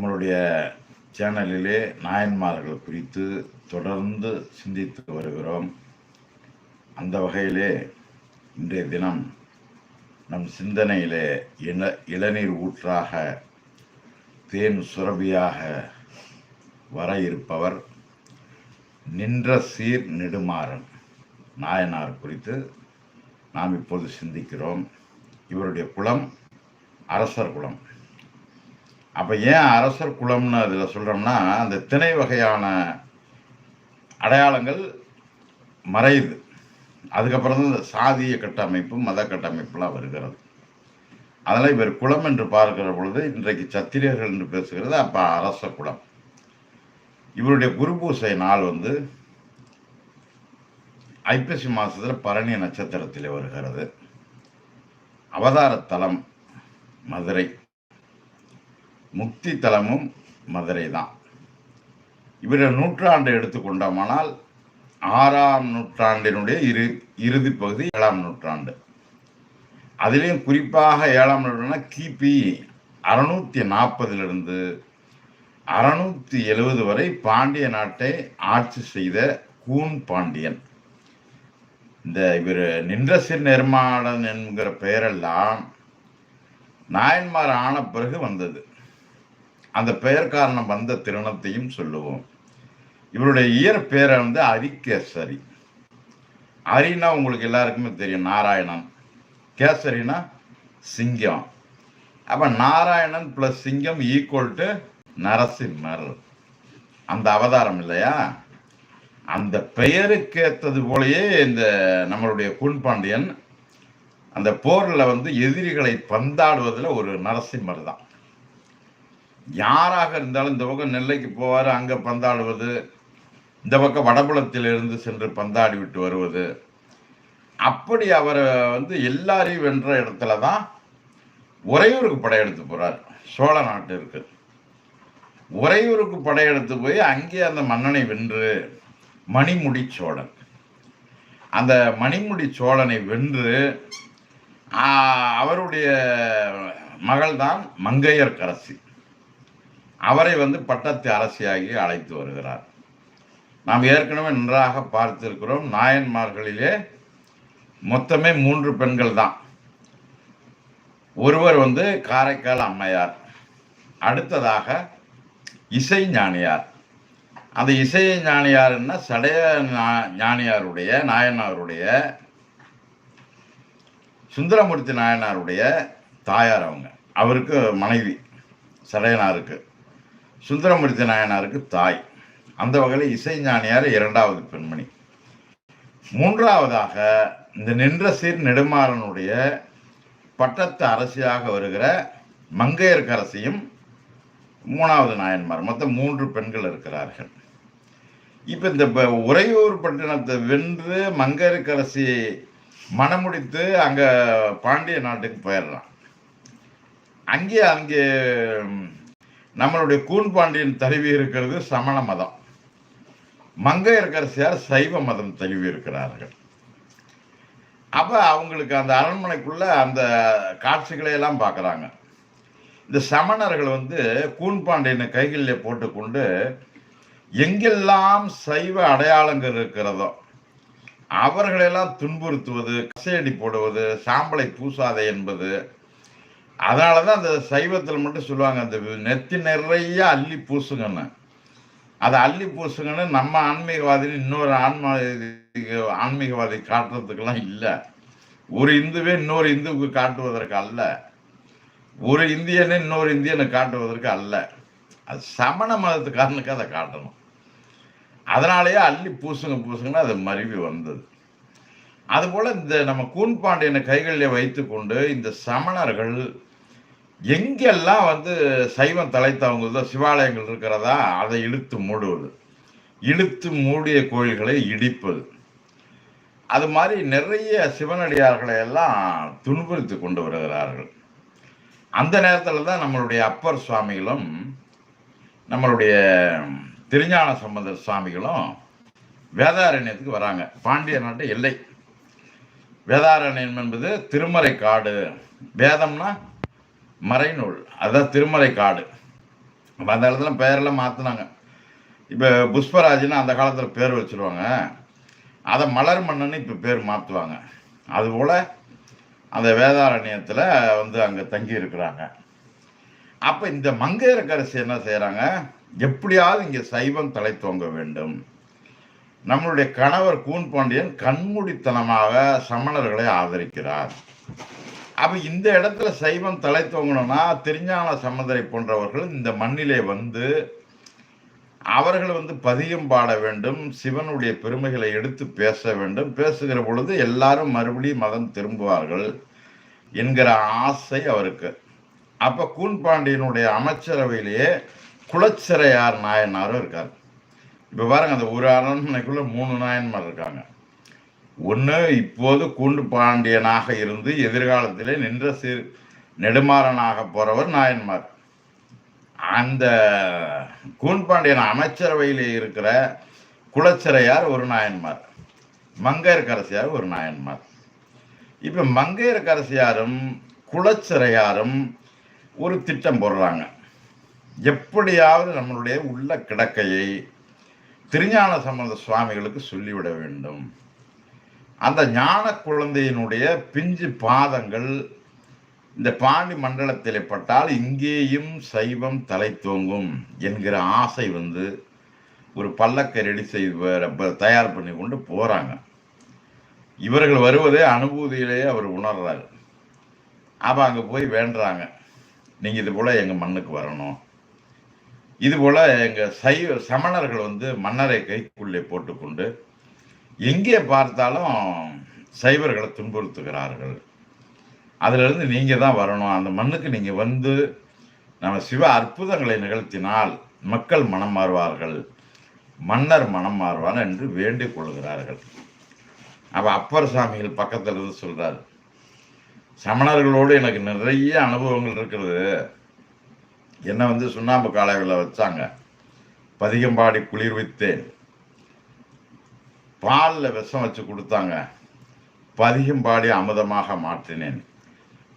நம்மளுடைய சேனலிலே நாயன்மார்கள் குறித்து தொடர்ந்து சிந்தித்து வருகிறோம். அந்த வகையிலே இன்றைய தினம் நம் சிந்தனையிலே இள இளநீர் ஊற்றாக தேன் சுரபியாக வர இருப்பவர் நின்ற சீர் நெடுமாறன் நாயனார் குறித்து நாம் இப்போது சிந்திக்கிறோம். இவருடைய குலம் அரசர் குலம். அப்போ ஏன் அரசர் குலம்னு அதில் சொல்கிறோம்னா அந்த திணை வகையான அடையாளங்கள் மறையுது. அதுக்கப்புறம் தான் இந்த சாதிய கட்டமைப்பு மத கட்டமைப்புலாம் வருகிறது. அதெல்லாம் இவர் குலம் என்று பார்க்கிற பொழுது இன்றைக்கு சத்திரியர்கள் என்று பேசுகிறது அப்போ அரச குலம். இவருடைய குரு பூசை நாள் வந்து ஐப்பசி மாதத்தில் பரணி நட்சத்திரத்தில் வருகிறது. அவதார தலம் மதுரை. முக்தி தலமும் மதுரை தான் இவருடைய நூற்றாண்டு எடுத்துக்கொண்டோமானால் ஆறாம் நூற்றாண்டினுடைய இரு இறுதி பகுதி ஏழாம் நூற்றாண்டு. அதிலையும் குறிப்பாக ஏழாம் நூற்றாண்டு கிபி அறுநூத்தி நாற்பதிலிருந்து அறுநூத்தி எழுபது வரை பாண்டிய நாட்டை ஆட்சி செய்த கூன் பாண்டியன். இந்த இவர் நின்ற சிறு நிர்மாணன் என்கிற பெயரெல்லாம் நாயன்மார் ஆன பிறகு வந்தது. அந்த பெயர் காரணம் வந்த திருணத்தையும் சொல்லுவோம். இவருடைய இயற்பெயரை வந்து அரிகேசரி. அரினா உங்களுக்கு எல்லாருக்குமே தெரியும் நாராயணன். கேசரினா சிங்கம். அப்போ நாராயணன் ப்ளஸ் சிங்கம் ஈக்குவல் டு நரசிம்மர். அந்த அவதாரம் இல்லையா? அந்த பெயருக்கு ஏற்றது போலயே இந்த நம்மளுடைய குன்பாண்டியன் அந்த போரில் வந்து எதிரிகளை பந்தாடுவதில் ஒரு நரசிம்மர் தான். யாராக இருந்தாலும் இந்த பக்கம் நெல்லைக்கு போவார் அங்கே பந்தாடுவது இந்த பக்கம் வடபுலத்தில் இருந்து சென்று பந்தாடி விட்டு வருவது. அப்படி அவரை வந்து எல்லாரையும் வென்ற இடத்துல தான் உறையூருக்கு படையெடுத்து போகிறார் சோழ நாட்டிற்கு. உறையூருக்கு படையெடுத்து போய் அங்கே அந்த மன்னனை வென்று மணிமுடி சோழன். அந்த மணிமுடி சோழனை வென்று அவருடைய மகள்தான் மங்கையர்கரசி அவரை வந்து பட்டத்து அரசியாகி அழைத்து வருகிறார். நாம் ஏற்கனவே நன்றாக பார்த்திருக்கிறோம் நாயன்மார்களிலே மொத்தமே மூன்று பெண்கள் தான். ஒருவர் வந்து காரைக்கால் அம்மையார் அடுத்ததாக இசை ஞானியார். அந்த இசை ஞானியார்னா சடைய ஞானியாருடைய நாயனாருடைய சுந்தரமூர்த்தி நாயனாருடைய தாயார் அவங்க. அவருக்கு மனைவி சடையனாருக்கு. சுந்தரமூர்த்தி நாயனாருக்கு தாய். அந்த வகையில் இசைஞானியார் இரண்டாவது பெண்மணி. மூன்றாவதாக இந்த நின்ற சீர் நெடுமாறனுடைய பட்டத்து அரசியாக வருகிற மங்கையர்கரசியும் மூணாவது நாயன்மார். மொத்தம் மூன்று பெண்கள் இருக்கிறார்கள். இப்போ இந்த உறையூர் பட்டினத்தை வென்று மங்கையர்கரசி மனமுடித்து அங்கே பாண்டிய நாட்டுக்கு போயிடுறான். அங்கே அங்கே நம்மளுடைய கூன் பாண்டியன் தழுவி இருக்கிறது சமண மதம். மங்கையர்கரசியார் சைவ மதம் தழுவி இருக்கிறார்கள். அப்போ அவங்களுக்கு அந்த அரண்மனைக்குள்ள அந்த காட்சிகளை எல்லாம் பார்க்குறாங்க. இந்த சமணர்கள் வந்து கூன்பாண்டியனை கைகளில் போட்டுக்கொண்டு எங்கெல்லாம் சைவ அடையாளங்கள் இருக்கிறதோ அவர்களெல்லாம் துன்புறுத்துவது கசையடி போடுவது சாம்பலை பூசாதே என்பது அதனால தான் அந்த சைவத்தில் மட்டும் சொல்லுவாங்க அந்த நெத்தி நிறைய அள்ளி பூசுங்கன்னு. அதை அள்ளி பூசுங்கன்னு நம்ம ஆன்மீகவாதின்னு இன்னொரு ஆன்மீக ஆன்மீகவாதி காட்டுறதுக்கெல்லாம் இல்லை. ஒரு இந்துவே இன்னொரு இந்துவுக்கு காட்டுவதற்கு அல்ல. ஒரு இந்தியனை இன்னொரு இந்தியனை காட்டுவதற்கு அல்ல. அது சமண மதத்துக்காரனுக்கு அதை காட்டணும். அதனாலேயே அள்ளி பூசுங்க பூசுங்கன்னா அது மருவி வந்தது. அதுபோல் இந்த நம்ம கூன்பாண்டியனை கைகளில் வைத்து கொண்டு இந்த சமணர்கள் எங்கெல்லாம் வந்து சைவம் தலைத்தவங்க சிவாலயங்கள் இருக்கிறதா அதை இழுத்து மூடுவது. இழுத்து மூடிய கோயில்களை இடிப்பது. அது மாதிரி நிறைய சிவனடியார்களை எல்லாம் துன்புறுத்தி கொண்டு வருகிறார்கள். அந்த நேரத்தில் தான் நம்மளுடைய அப்பர் சுவாமிகளும் நம்மளுடைய திருஞான சம்பந்தர் சுவாமிகளும் வேதாரண்யத்துக்கு வராங்க. பாண்டிய நாட்டு எல்லை. வேதாரண்யம் என்பது திருமறை காடு வேதம்னா மறைநூல். அதுதான் திருமலை காடு அப்போ அந்த இடத்துல பெயரெல்லாம் மாற்றினாங்க இப்போ புஷ்பராஜ்னு அந்த காலத்தில் பேர் வச்சிருவாங்க. அதை மலர் மன்னன்னு இப்போ பேர் மாற்றுவாங்க அதுபோல் அந்த வேதாரண்யத்தில் வந்து அங்கே தங்கி இருக்கிறாங்க. அப்போ இந்த மங்கையரக்கரசி என்ன செய்கிறாங்க எப்படியாவது இங்கே சைவம் தலை தோங்க வேண்டும். நம்மளுடைய கணவர் கூன் பாண்டியன் கண்மூடித்தனமாக சமணர்களை ஆதரிக்கிறார். அப்ப இந்த இடத்துல சைவம் தலை தோங்கணும்னா திருஞான சம்பந்தரை போன்றவர்கள் இந்த மண்ணிலே வந்து அவர்கள் வந்து பதியம் பாட வேண்டும் சிவனுடைய பெருமைகளை எடுத்து பேச வேண்டும். பேசுகிற பொழுது எல்லாரும் மறுபடியும் மதம் திரும்புவார்கள் என்கிற ஆசை அவருக்கு. அப்ப கூன் பாண்டியனுடைய அமைச்சரவையிலேயே குலச்சிறையார் நாயனாரும் இருக்கார். இப்ப பாருங்க அந்த ஒரு அரண்மனைக்குள்ள மூணு நாயன்மார் இருக்காங்க. ஒன்று இப்போது கூண்டு பாண்டியனாக இருந்து எதிர்காலத்திலே நின்ற சிறு நெடுமாறனாக போறவர் நாயன்மார். அந்த கூண்பாண்டியன் அமைச்சரவையில் இருக்கிற குலச்சிறையார் ஒரு நாயன்மார். மங்கையர்கரசியார் ஒரு நாயன்மார். இப்போ மங்கையர்கரசியாரும் குலச்சிறையாரும் ஒரு திட்டம் போடுறாங்க. எப்படியாவது நம்மளுடைய உள்ள கிடக்கையை திருஞான சம்பந்த சுவாமிகளுக்கு சொல்லிவிட வேண்டும். அந்த ஞான குழந்தையினுடைய பிஞ்சு பாதங்கள் இந்த பாண்டி மண்டலத்தில் பட்டால் இங்கேயும் சைவம் தலை தோங்கும் என்கிற ஆசை வந்து ஒரு பல்லக்கை ரெடி செய்து தயார் பண்ணி கொண்டு போகிறாங்க இவர்கள் வருவதே அனுபூதியிலேயே அவர் உணர்றாரு. அப்போ அங்கே போய் வேண்டுறாங்க. நீங்கள் இது போல் எங்கள் மண்ணுக்கு வரணும். இது போல் எங்கள் சைவ சமணர்கள் வந்து மன்னரை கைக்குள்ளே போட்டுக்கொண்டு எங்கே பார்த்தாலும் சைவர்களை துன்புறுத்துகிறார்கள். அதிலிருந்து நீங்கள் தான் வரணும். அந்த மண்ணுக்கு நீங்கள் வந்து நம்ம சிவ அற்புதங்களை நிகழ்த்தினால் மக்கள் மனம் மாறுவார்கள். மன்னர் மனம் மாறுவார் என்று வேண்டிக் கொள்கிறார்கள். அப்போ அப்பர் சாமிகள் பக்கத்தில் இருந்து சொல்கிறார் சமணர்களோடு எனக்கு நிறைய அனுபவங்கள் இருக்கிறது என்னை வந்து சுண்ணாம்பு காலையில் வச்சாங்க. பதிகம்பாடி குளிர் வைத்தேன் பாலில் விஷம் வச்சு கொடுத்தாங்க. பதிகம்பாடி அமுதமாக மாற்றினேன்.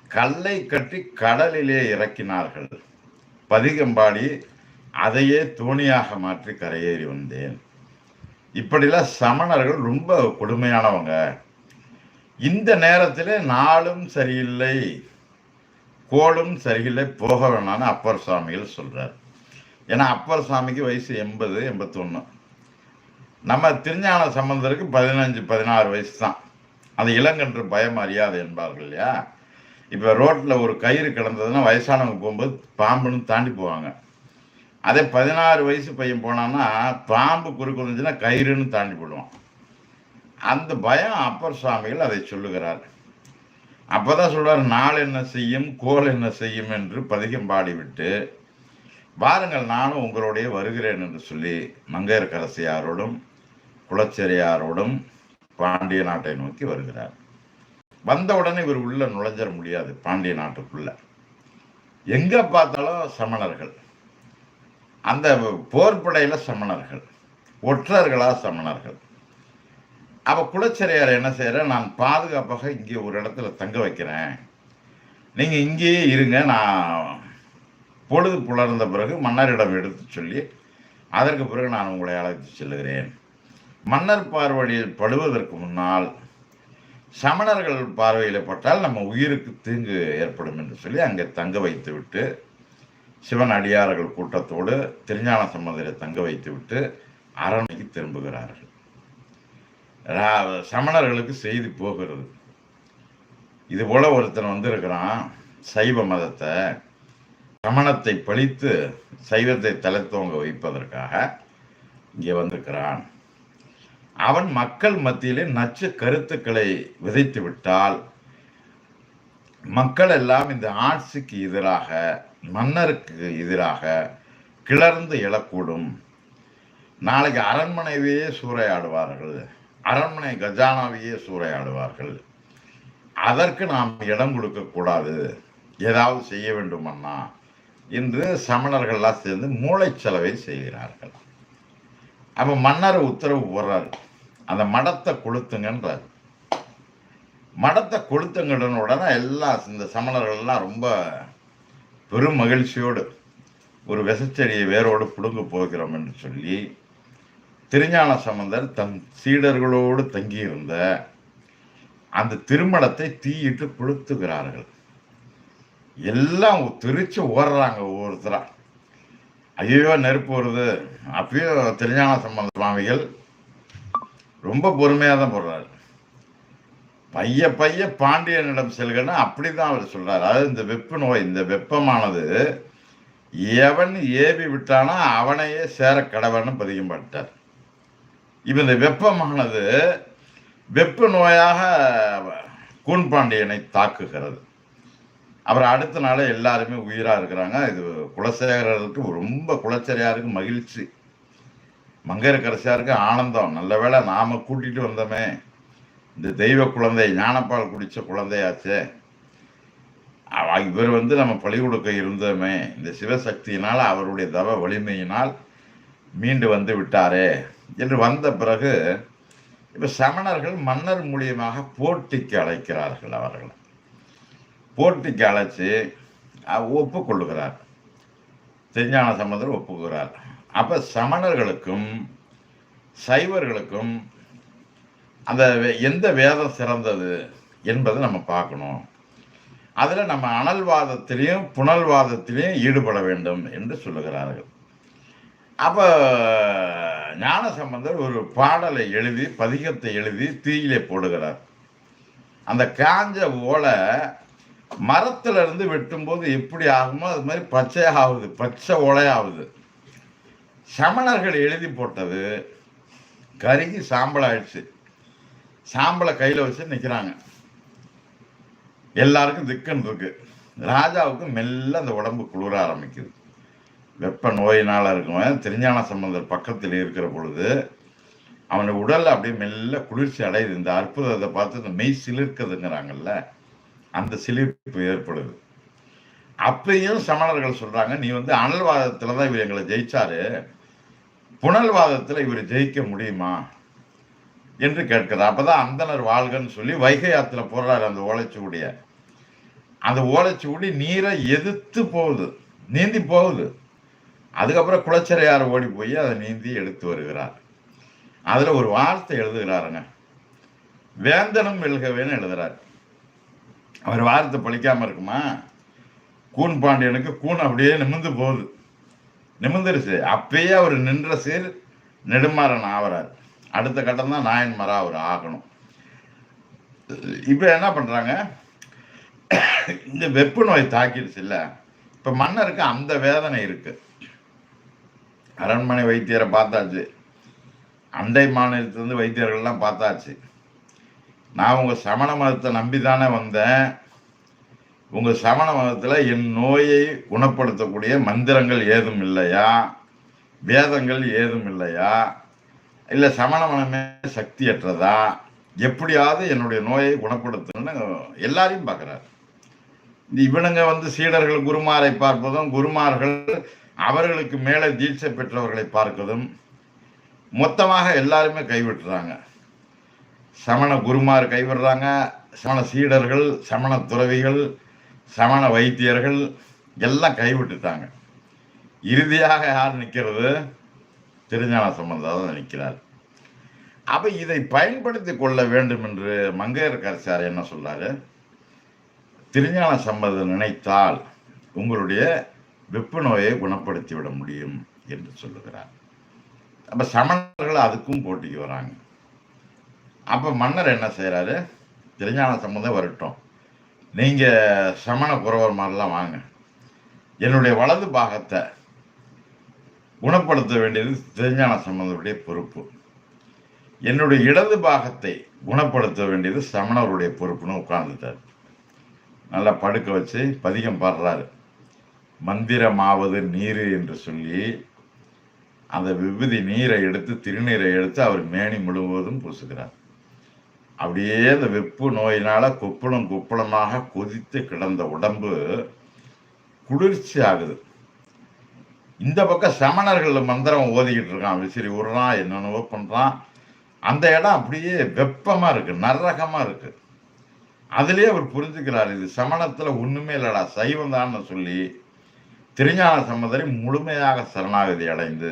கல்லை கட்டி கடலிலே இறக்கினார்கள். பதிகம்பாடி அதையே தோணியாக மாற்றி கரையேறி வந்தேன். இப்படிலாம் சமணர்கள் ரொம்ப கொடுமையானவங்க. இந்த நேரத்தில் நாளும் சரியில்லை கோளும் சரியில்லை போக வேணான்னு அப்பர் சுவாமிகள் சொல்கிறார் ஏன்னா அப்பர் சுவாமிக்கு வயசு எண்பது எண்பத்தொன்று நம்ம திருஞான சம்பந்தருக்கு பதினஞ்சு பதினாறு வயசு தான் அது இளங்கன்று பயம் அறியாது என்பார்கள் இல்லையா? இப்போ ரோட்டில் ஒரு கயிறு கிடந்ததுன்னா வயசானவங்க போகும்போது பாம்புன்னு தாண்டி போவாங்க. அதே பதினாறு வயசு பையன் போனான்னா பாம்பு குறுக்கு வந்துச்சுன்னா கயிறுன்னு தாண்டி போடுவான். அந்த பயம் அப்பர் சுவாமிகள் அதை சொல்லுகிறார். அப்பதான் சொல்வார் நாள் என்ன செய்யும் கோல் என்ன செய்யும் என்று பதிகம் பாடிவிட்டு வாருங்கள் நானும் உங்களுடைய வருகிறேன் என்று சொல்லி மங்கையர்கரசியாரோடும் குலச்செரியாரோடும் பாண்டிய நாட்டை நோக்கி வருகிறார். வந்த உடனே இவர் உள்ள நுழைஞ்சிட முடியாது பாண்டிய நாட்டுக்குள்ள. எங்க பார்த்தாலும் சமணர்கள். அந்த போர்படையில சமணர்கள். ஒற்றர்களா சமணர்கள். அப்போ குலச்சிறையார் என்ன செய்கிற நான் பாதுகாப்பாக இங்கே ஒரு இடத்துல தங்க வைக்கிறேன். நீங்க இங்கேயே இருங்க. நான் பொழுது புலர்ந்த பிறகு மன்னரிடம் எடுத்து சொல்லி அதற்கு பிறகு நான் உங்களை அழைத்து செல்கிறேன் மன்னர் பார்வையில் படுவதற்கு முன்னால் சமணர்கள் பார்வையில் பட்டால் நம்ம உயிருக்கு தீங்கு ஏற்படும் என்று சொல்லி அங்கே தங்க வைத்துவிட்டு சிவன் அடியார்கள் கூட்டத்தோடு திருஞான சம்பந்தரை தங்க வைத்துவிட்டு அரண்மனைக்கு திரும்புகிறார்கள். ரா- சமணர்களுக்கு செய்தி போகிறது. இது போல ஒருத்தன் வந்திருக்கிறான் சைவ மதத்தை சமணத்தை பழித்து சைவத்தை தலைத்தோங்க வைப்பதற்காக இங்கே வந்திருக்கிறான். அவன் மக்கள் மத்தியிலே நச்சு கருத்துக்களை விதைத்து விட்டால் மக்கள் எல்லாம் இந்த ஆட்சிக்கு எதிராக மன்னருக்கு எதிராக கிளர்ந்து எழக்கூடும். நாளைக்கு அரண்மனைவையே சூறையாடுவார்கள். அரண்மனை கஜானாவையே சூறையாடுவார்கள். அதற்கு நாம் இடம் கொடுக்க கூடாது. ஏதாவது செய்ய வேண்டுமண்ணா? என்று சமணர்கள்லாம் சேர்ந்து மூளைச்சலவை செய்கிறார்கள். அப்போ மன்னர் உத்தரவு போடுறாரு. அந்த மடத்தை கொளுத்துங்கன்றார். மடத்தை கொளுத்துங்கன்னு உடனே எல்லாம் இந்த சமணர்கள்லாம் ரொம்ப பெரும் மகிழ்ச்சியோடு ஒரு விசச்செடியை வேரோடு பிடுங்க போகிறோம் என்று சொல்லி திருஞான சம்பந்தர் தன் சீடர்களோடு தங்கியிருந்த அந்த திருமணத்தை தீயிட்டு கொளுத்துகிறார்கள். எல்லாம் திருச்சி ஓடுறாங்க ஒவ்வொருத்தராக ஐயோ நெருப்பு வருது. அப்பயும் திருஞான சம்பந்த சுவாமிகள் ரொம்ப பொறுமையாக தான் போடுறாரு. பைய பைய பாண்டியனிடம் செல்கன்னு அப்படிதான் அவர் சொல்கிறார் அதாவது இந்த வெப்ப நோய் இந்த வெப்பமானது எவன் ஏவி விட்டானோ அவனையே சேர கடவன்னு பதிகப்பட்டார் இப்போ இந்த வெப்பமானது வெப்ப நோயாக கூன்பாண்டியனை தாக்குகிறது. அப்புறம் அடுத்த நாள் எல்லாருமே உயிராக இருக்கிறாங்க. இது குலசேகரருக்கு ரொம்ப குலச்சரியாருக்கு மகிழ்ச்சி. மங்கையரக்கரசியாருக்கு ஆனந்தம். நல்ல வேளை நாம் கூட்டிகிட்டு வந்தோமே. இந்த தெய்வ குழந்தை ஞானப்பால் குடித்த குழந்தையாச்சே. இவர் வந்து நம்ம பழி கொடுக்க இருந்தோமே. இந்த சிவசக்தியினால் அவருடைய தவ வலிமையினால் மீண்டு வந்து விட்டாரே என்று வந்த பிறகு இப்போ சமணர்கள் மன்னர் மூலியமாக போட்டிக்கு அழைக்கிறார்கள் அவர்களை. போட்டிக்கு அழைச்சி அஹ், ஒப்புக்கொள்ளுகிறார். திருஞான சம்பந்தர் ஒப்புக்கிறார் அப்போ சமணர்களுக்கும் சைவர்களுக்கும் அந்த வே- எந்த வேதம் சிறந்தது என்பதை நம்ம பார்க்கணும். அதில் நம்ம அனல்வாதத்திலையும் புனல்வாதத்திலையும் ஈடுபட வேண்டும் என்று சொல்லுகிறார்கள். அப்போ ஞான சம்பந்தர் ஒரு பாடலை எழுதி பதிகத்தை எழுதி தீயிலே போடுகிறார். அந்த காஞ்ச ஓலை மரத்துல இருந்து வெட்டும்போது எப்படி ஆகுமோ அது மாதிரி பச்சையாகுது பச்சை ஓலையாகுது. சமணர்கள் எழுதி போட்டது கருகி சாம்பல் ஆயிடுச்சு. சாம்பலை கையில் வச்சு நிற்கிறாங்க எல்லாருக்கும் திக்குன்னு இருக்கு. ராஜாவுக்கு மெல்ல அந்த உடம்பு குளிர ஆரம்பிக்குது. வெப்ப நோயினால் இருக்கவன் திருஞான சம்பந்தர் பக்கத்தில் இருக்கிற பொழுது அவனுடைய உடல் அப்படியே மெல்ல குளிர்ச்சி அடையுது. இந்த அற்புதத்தை பார்த்து இந்த மெய் சிலிர்க்குதுங்கிறாங்கல்ல. அந்த சிலிர்ப்பு ஏற்படுது. அப்பயும் சமணர்கள் சொல்றாங்க நீ வந்து அனல்வாதத்துல தான் இவர் எங்களை ஜெயிச்சாரு. புனல்வாதத்துல இவர் ஜெயிக்க முடியுமா? என்று கேட்கிறார். அப்பதான் அந்தனர் வாழ்கன்னு சொல்லி வைகை ஆத்துல போடுறாரு அந்த ஓலைச்சுவடிய. அந்த ஓலைச்சுவடி நீரை எதிர்த்து போகுது நீந்தி போகுது. அதுக்கப்புறம் குளச்சரையார் ஓடி போய் அதை நீந்தி எடுத்து வருகிறார். அதுல ஒரு வார்த்தை எழுதுகிறாருங்க. வேந்தனும் வெல்கவேன்னு எழுதுறாரு. அவர் வார்த்தை பழிக்காம இருக்குமா? கூன் பாண்டியனுக்கு கூன் அப்படியே நிமிர்ந்து போகுது. நிமிந்துருச்சு அப்பயே அவர் நின்ற சீர் நெடுமாறன் ஆகிறார் அடுத்த கட்டம் தான் நாயன்மாரா அவர் ஆகணும். இப்போ என்ன பண்ணுறாங்க இந்த வெப்ப நோய் தாக்கிடுச்சு இல்லை? இப்போ மன்னருக்கு அந்த வேதனை இருக்குது அரண்மனை வைத்தியரை பார்த்தாச்சு. அண்டை மாநிலத்திலேருந்து வைத்தியர்கள்லாம் பார்த்தாச்சு. நான் உங்கள் சமண மதத்தை நம்பி தானே வந்தேன். உங்கள் சமண மதத்தில் என் நோயை குணப்படுத்தக்கூடிய மந்திரங்கள் ஏதும் இல்லையா? வேதங்கள் ஏதும் இல்லையா? இல்லை சமண மனமே சக்தியற்றதா? எப்படியாவது என்னுடைய நோயை குணப்படுத்தணும்னு எல்லாரையும் பார்க்குறாரு. இந்த இவனுங்க வந்து சீடர்கள் குருமாரை பார்ப்பதும் குருமார்கள் அவர்களுக்கு மேலே தீட்சை பெற்றவர்களை பார்ப்பதும் மொத்தமாக எல்லாருமே கைவிட்டுறாங்க. சமண குருமார் கைவிடுறாங்க. சமண சீடர்கள் சமண துறவிகள் சமண வைத்தியர்கள் எல்லாம் கைவிட்டுட்டாங்க. இறுதியாக யார் நிற்கிறது? திருஞான சம்பந்தம் தான் நிற்கிறார். அப்போ இதை பயன்படுத்தி கொள்ள வேண்டும் என்று மங்கையர்கரசார் என்ன சொல்றாரு? திருஞான சம்பந்தம் நினைத்தால் உங்களுடைய வெப்ப நோயை குணப்படுத்தி விட முடியும் என்று சொல்லுகிறார். அப்போ சமணர்கள் அதுக்கும் போட்டிக்கு வராங்க. அப்போ மன்னர் என்ன செய்கிறாரு திருஞான சம்பந்தம் வரட்டும். நீங்கள் சமண குறவர் மாதிரிலாம் வாங்க. என்னுடைய வலது பாகத்தை குணப்படுத்த வேண்டியது திருஞான சம்பந்தருடைய பொறுப்பு. என்னுடைய இடது பாகத்தை குணப்படுத்த வேண்டியது சமணருடைய பொறுப்புன்னு உட்கார்ந்துட்டார். நல்லா படுக்க வச்சு பதிகம் பாடுறாரு. மந்திரமாவது நீர் என்று சொல்லி அந்த விபதி நீரை எடுத்து திருநீரை எடுத்து அவர் மேனி முழுவதும் பூசுகிறார். அப்படியே அந்த வெப்பு நோயினால் குப்பளம் குப்பளமாக கொதித்து கிடந்த உடம்பு குளிர்ச்சி ஆகுது. இந்த பக்கம் சமணர்கள் மந்திரம் ஓதிக்கிட்டு இருக்கான். விசிறி விடுறான் என்னென்னவோ பண்ணுறான் அந்த இடம் அப்படியே வெப்பமாக இருக்குது நரகமாக இருக்குது அதுலேயே அவர் புரிஞ்சுக்கிறார் இது சமணத்தில் ஒன்றுமே இல்லடா சைவம் சொல்லி. திருஞான சம்பந்தரை முழுமையாக சரணாகதி அடைந்து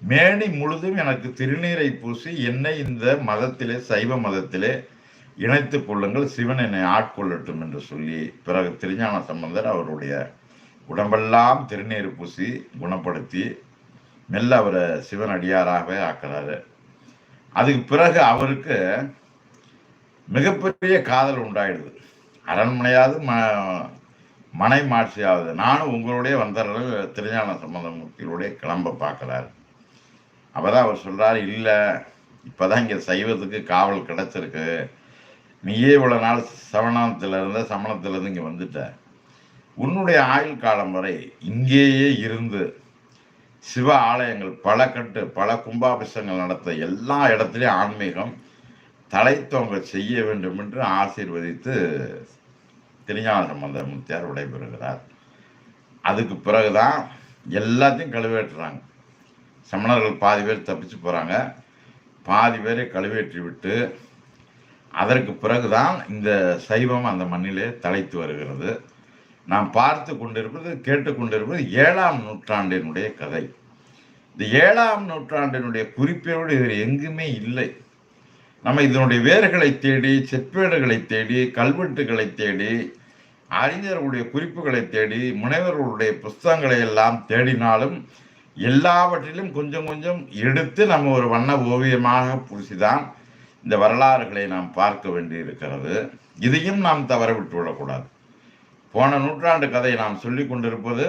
மேனி முழுதும் எனக்கு திருநீரை பூசி என்னை இந்த மதத்திலே சைவ மதத்திலே இணைத்துக் கொள்ளுங்கள். சிவன் என்னை ஆட்கொள்ளட்டும் என்று சொல்லி பிறகு திருஞான சம்பந்தர் அவருடைய உடம்பெல்லாம் திருநீர் பூசி குணப்படுத்தி மெல்ல அவரை சிவன் அடியாராகவே ஆக்குறாரு. அதுக்கு பிறகு அவருக்கு மிகப்பெரிய காதல் உண்டாயிடுது. அரண்மனையாவது ம மனை மாட்சியாவது. நானும் உங்களுடைய வந்தர்கள் திருஞான சம்பந்தமூர்த்திகளுடைய கிளம்ப பார்க்குறாரு. அப்பதான் அவர் சொல்கிறார் இல்லை இப்போ தான் இங்கே சைவத்துக்கு காவல் கிடச்சிருக்கு. நீயே இவ்வளோ நாள் சவணத்தில் இருந்த இங்கே வந்துட்ட. உன்னுடைய ஆயுள் காலம் வரை இங்கேயே இருந்து சிவ ஆலயங்கள் பல கட்டு பல கும்பாபிஷங்கள் நடத்த எல்லா இடத்துலையும் ஆன்மீகம் தலைத்தோங்க செய்ய வேண்டும் என்று ஆசீர்வதித்து திருஞான சம்பந்த முத்தியார் விடைபெறுகிறார். அதுக்கு பிறகுதான் எல்லாத்தையும் கழுவேற்றுறாங்க சமணர்கள் பாதி பேர் தப்பிச்சு போகிறாங்க பாதி பேரை கழுவேற்றி விட்டு அதற்கு பிறகுதான் இந்த சைவம் அந்த மண்ணிலே தலைத்து வருகிறது. நாம் பார்த்து கொண்டிருப்பது கேட்டுக்கொண்டிருப்பது ஏழாம் நூற்றாண்டினுடைய கதை. இந்த ஏழாம் நூற்றாண்டினுடைய குறிப்போடு இது எங்குமே இல்லை. நம்ம இதனுடைய வேர்களை தேடி செப்பேடுகளை தேடி கல்வெட்டுகளை தேடி அறிஞர்களுடைய குறிப்புகளை தேடி முனைவர்களுடைய புஸ்தகங்களை எல்லாம் தேடினாலும் எல்லாவற்றிலும் கொஞ்சம் கொஞ்சம் எடுத்து நம்ம ஒரு வண்ண ஓவியமாக பூசிதான் இந்த வரலாறுகளை நாம் பார்க்க வேண்டியிருக்கிறது. இதையும் நாம் தவற விட்டு விடக்கூடாது போன நூற்றாண்டு கதை நாம் சொல்லி கொண்டிருப்பது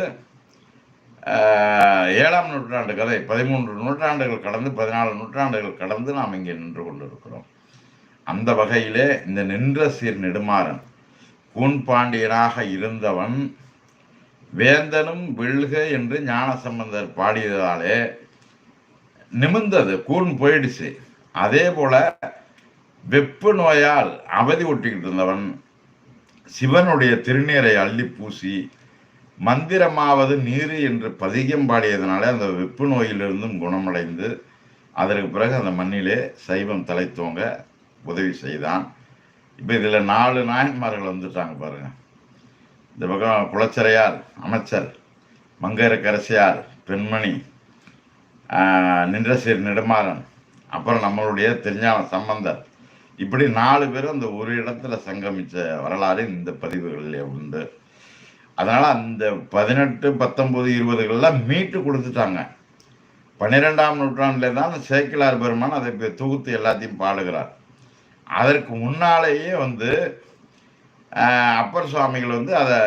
ஏழாம் நூற்றாண்டு கதை பதிமூன்று நூற்றாண்டுகள் கடந்து பதினாலு நூற்றாண்டுகள் கடந்து நாம் இங்கே நின்று கொண்டிருக்கிறோம். அந்த வகையிலே இந்த நின்ற சீர் நெடுமாறன் கூன் பாண்டியனாக இருந்தவன் வேந்தனும் வெல்க என்று ஞானசம்பந்தர் பாடியதாலே நிமிர்ந்தது கூர்ந்து போயிடுச்சு. அதே போல வெப்பு நோயால் அவதி ஒட்டிக்கிட்டு இருந்தவன் சிவனுடைய திருநீரை அள்ளி பூசி மந்திரமாவது நீர் என்று பதிகம் பாடியதனாலே அந்த வெப்பு நோயிலிருந்தும் குணமடைந்து அதற்கு பிறகு அந்த மண்ணிலே சைவம் தலைத்தோங்க உதவி செய்தான். இப்போ இதில் நாலு நாயன்மார்கள் வந்துட்டாங்க பாருங்கள் இந்த பக்கம் குளச்சரையார் அமைச்சர் மங்கையரக்கரசியார் பெண்மணி நின்றசீர் நெடுமாறன் அப்புறம் நம்மளுடைய திருஞான சம்பந்தர். இப்படி நாலு பேரும் அந்த ஒரு இடத்துல சங்கமிச்ச வரலாறு இந்த பதிவுகளில் உண்டு. அதனால் அந்த பதினெட்டு பத்தொம்போது இருபதுகள்லாம் மீட்டு கொடுத்துட்டாங்க. பன்னிரெண்டாம் நூற்றாண்டில் தான் அந்த சேக்கிலார் பெருமான் அதை தொகுத்து எல்லாத்தையும் பாடுகிறார். அதற்கு முன்னாலேயே வந்து அப்பர் சுவாமிகள் வந்து அதை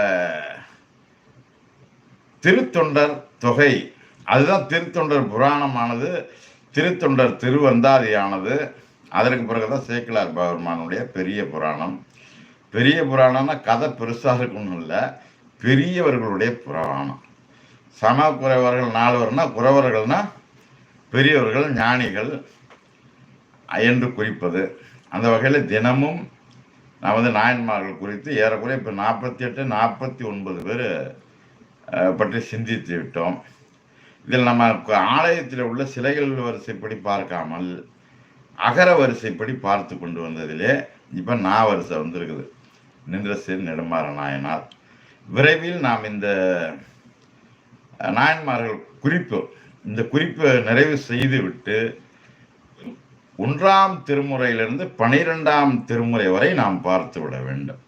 திருத்தொண்டர் தொகை. அதுதான் திருத்தொண்டர் புராணமானது. திருத்தொண்டர் திருவந்தாதியானது. அதற்கு பிறகுதான் சேக்கிலார் பெருமானுடைய பெரிய புராணம். பெரிய புராணம்னா கதை பெருசாக இருக்கணும் இல்லை. பெரியவர்களுடைய புராணம். சம குறைவர்கள் நால்வர்னா குறவர்கள்னா பெரியவர்கள் ஞானிகள் என்று குறிப்பது. அந்த வகையில் தினமும் நான் வந்து நாயன்மார்கள் குறித்து ஏறக்குறைய இப்போ நாற்பத்தி எட்டு நாற்பத்தி ஒன்பது பேர் பற்றி சிந்தித்து விட்டோம். இதில் நம்ம ஆலயத்தில் உள்ள சிலைகள் வரிசைப்படி பார்க்காமல் அகர வரிசைப்படி பார்த்து கொண்டு வந்ததிலே இப்போ நா வரிசை வந்திருக்குது. நின்றசேர் நெடுமாற நாயனார். விரைவில் நாம் இந்த நாயன்மார்கள் குறிப்பு இந்த குறிப்பை நிறைவு செய்துவிட்டு ஒன்றாம் திருமுறையிலிருந்து பனிரெண்டாம் திருமுறை வரை நாம் பார்த்து விட வேண்டும்.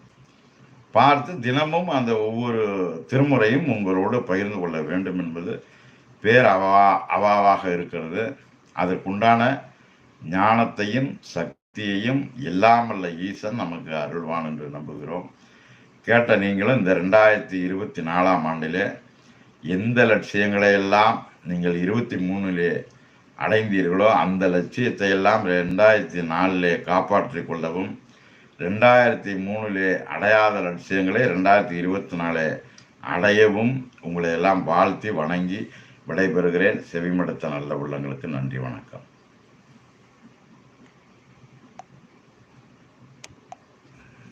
பார்த்து தினமும் அந்த ஒவ்வொரு திருமுறையும் உங்களோடு பகிர்ந்து கொள்ள வேண்டும் என்பது பேர் அவா அவாவாக இருக்கிறது. அதற்குண்டான ஞானத்தையும் சக்தியையும் இல்லாமல்ல ஈசன் நமக்கு அருள்வான் என்று நம்புகிறோம். கேட்ட நீங்களும் இந்த ரெண்டாயிரத்தி இருபத்தி நாலாம் ஆண்டிலே எந்த லட்சியங்களை எல்லாம் நீங்கள் இருபத்தி மூணுலே அடைந்தீர்களோ அந்த லட்சியத்தை எல்லாம் ரெண்டாயிரத்தி நாலிலே காப்பாற்றி கொள்ளவும் ரெண்டாயிரத்தி மூணிலே அடையாத லட்சியங்களை ரெண்டாயிரத்தி இருபத்தி நாலு அடையவும் உங்களை எல்லாம் வாழ்த்தி வணங்கி விடைபெறுகிறேன். செவிமடுத்த நல்ல உள்ளங்களுக்கு நன்றி வணக்கம்.